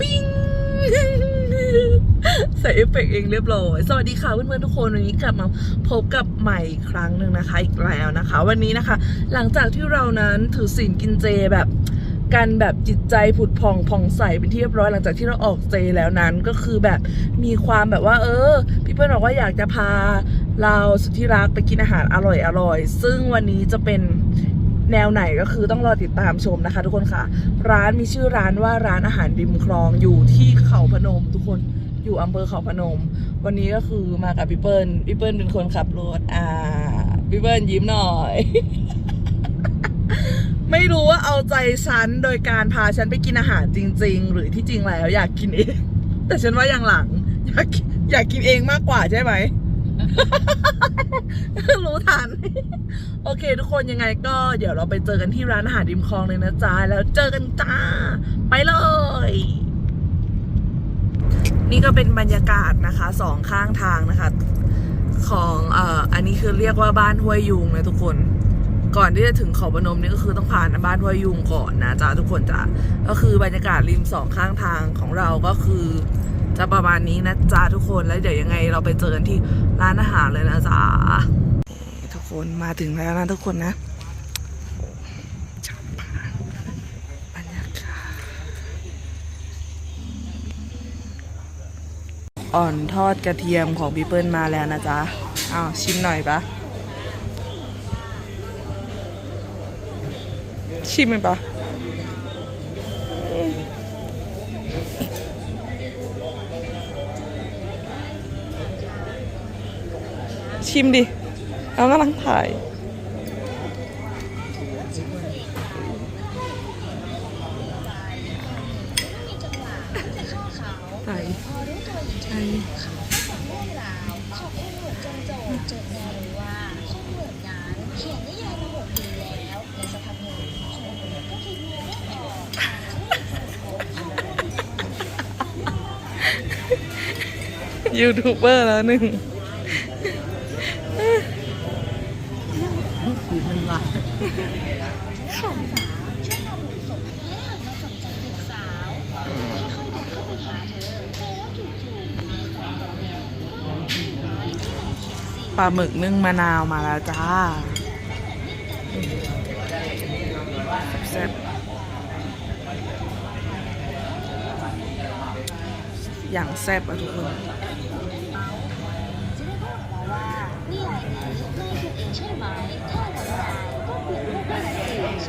ปิ้งใส่เอฟเฟกเองเรียบร้อย สวัสดีค่ะเพื่อนๆทุกคน วันนี้กลับมาพบกับใหม่อีกครั้งหนึ่งนะคะ อีกแล้วนะคะ วันนี้นะคะ หลังจากที่เรานั้นถือศีลกินเจแบบกันแบบจิตใจผุดผ่องผ่องใสเป็นที่เรียบร้อยหลังจากที่เราออกเจแล้วนั้นก็คือแบบมีความแบบว่า เออ พี่เปิ้ลบอกว่าอยากจะพาเราสุดที่รักไปกินอาหารอร่อยอร่อยๆซึ่งวันนี้จะเป็น แนวไหนก็คือต้องรอติดตามชมนะคะ ทุกคนค่ะ ร้านมีชื่อร้านว่าร้านอาหารริมคลองอยู่ที่เขาพนม ทุกคนอยู่อำเภอเขาพนม วันนี้ก็คือมากับพี่เปิ้ลพี่เปิ้ลเป็นคนขับรถอ่าพี่เปิ้ลยิ้มหน่อย ไม่รู้ว่าเอาใจฉันโดยการพาฉันไปกินอาหารจริง ๆ หรือที่จริงแล้วอยากกินเองแต่ฉันว่าอย่างหลังอยากกินอยากกินเองมากกว่าใช่ไหม โอเค ทุกคนยังไงก็เดี๋ยวเราไปเจอกันที่ร้านอาหารริมคลองเลยนะจ๊ะ แล้วเจอกันจ้า ไปเลย นี่ก็เป็นบรรยากาศนะคะสองข้างทางนะคะ ของเอ่ออันนี้คือเรียกว่าบ้านห้วยยุงนะทุกคน ก่อนที่จะถึงเขาพนมนี่ก็คือต้องผ่านบ้านห้วยยุงก่อนนะจ๊ะทุกคนจ้ะก็คือบรรยากาศริมสองข้างทางของเราก็คือจะประมาณนี้นะจ๊ะทุกคนแล้วเดี๋ยวยังไงเราไปเจอกันที่ร้านอาหารเลยนะจ๊ะ คนมาถึงแล้วนะทุกคนนะชับมาบรรยากาศอ่อนทอดกระเทียมของพี่เปิ้ลมาแล้วนะจ๊ะอ้าวชิมหน่อยปะชิมไหมปะชิมดิ เอากำลังถ่ายไหนไหนขอบคุณหมวดจนโจทย์จดแนวรู้ว่าช่างเหมือนนั้นเขียนนิยายมาหกปีแล้วในสักพักหนึ่งช่างเหมือนก็คิดเนื้อเรื่องออกยูทูบเบอร์แล้วหนึ่ง ช่วยนำหนูส่งให้หันมาสนใจเด็กสาวค่อยๆเดินเข้าไปหาเธอแต่แล้วจู่ๆมีสาวตัวเมียก็หลงที่ไม้ที่ไหนเขียนสีปลาหมึกนึ่งมะนาวมาแล้วจ้าแซ่บอย่างแซ่บอะทุกคนจะได้พูดออกมาว่านิยายนี้นายเขียนเองใช่ไหมถ้า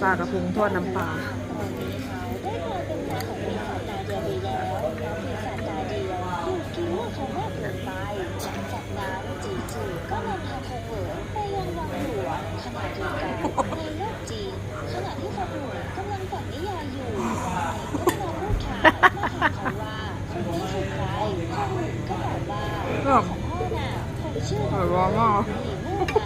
ปลากระพงทอดน้ำปลาตอนนี้เขาได้กลายเป็นนายของปีศาจตาเดียวไปแล้วแล้วปีศาจตาเดียวถูกคิดว่าเขามากเกินไปหลังจากนั้นจีจีก็นำทางคงเหวินไปยังวังหลวงขณะเดียวกันในโลกจีนขณะที่คงเหวินกำลังฝันนิยายอยู่ก็มาพูดถามมาถามเขาว่าคนนี้คือใครคงเหวินก็บอกว่าของพ่อน่ะผมชื่ออร่อยมากหลีมู่ไง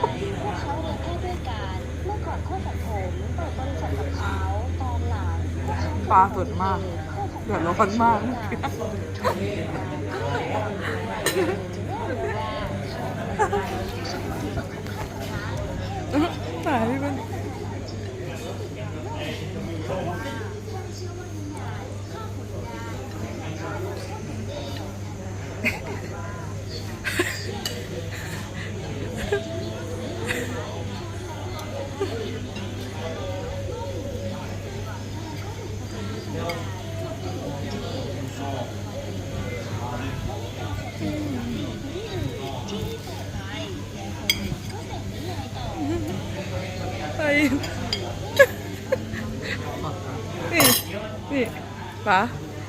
พวกเขาเรียนแค่ด้วยกันเมื่อก่อนข้อตัดผมเปิดบริษัทกับเขาตอนหลังพวกเขาปลาสดมากเดือดร้อนมากถ่ี่ป้า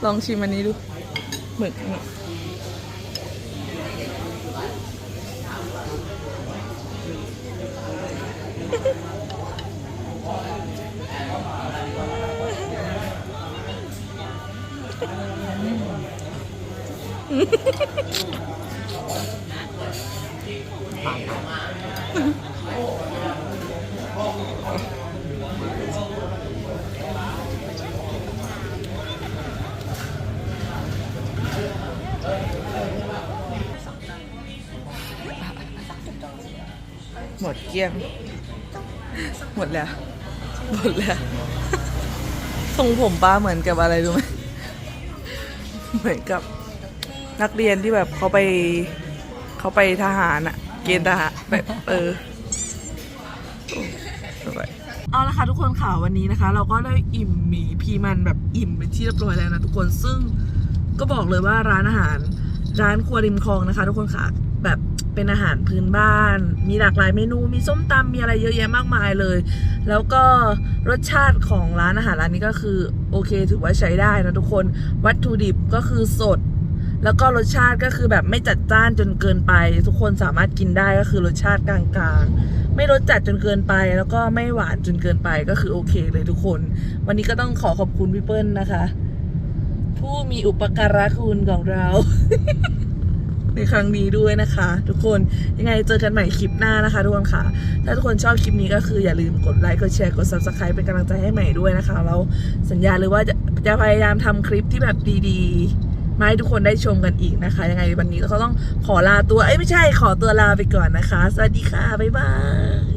ลองชิมอันนี้ดูหมึกนี่ หมดเกลี้ยง หมดแล้ว หมดแล้วทรงผมป้าเหมือนกับอะไรรู้ไหมเหมือนกับนักเรียนที่แบบเขาไปเขาไปทหารอะเกณฑ์ทหารแบบเออเอาละค่ะทุกคนค่ะวันนี้นะคะ เราก็ได้อิ่มหมีพีมันแบบอิ่มไปนที่เรียบร้อยแล้วนะทุกคนซึ่งก็บอกเลยว่าร้านอาหาร ร้านครัวริมคลองนะคะ ทุกคนค่ะแบบ เป็นอาหารพื้นบ้าน มีหลากหลายเมนู มีส้มตำมีอะไรเยอะแยะมากมายเลย แล้วก็รสชาติของร้านอาหารร้านนี้ก็คือโอเคถือว่าใช้ได้นะทุกคน วัตถุดิบก็คือสด แล้วก็รสชาติก็คือแบบไม่จัดจ้านจนเกินไป ทุกคนสามารถกินได้ก็คือรสชาติกลางๆ ไม่รสจัดจนเกินไป แล้วก็ไม่หวานจนเกินไปก็คือโอเคเลยทุกคน วันนี้ก็ต้องขอขอบคุณพี่เปิ้ลนะคะ ผู้มีอุปการะคุณของเรา ในครั้งนี้ด้วยนะคะ ทุกคนยังไงเจอกันใหม่คลิปหน้านะคะทุกคนค่ะ ถ้าทุกคนชอบคลิปนี้ก็คืออย่าลืมกดไลค์กดแชร์กด subscribe เป็นกำลังใจให้ใหม่ด้วยนะคะแล้วสัญญาเลยว่าจะจะพยายามทำคลิปที่แบบดีๆมาให้ทุกคนได้ชมกันอีกนะคะ ยังไงวันนี้ก็ต้องขอลาตัวเอ้ยไม่ใช่ขอตัวลาไปก่อนนะคะ สวัสดีค่ะบ๊ายบาย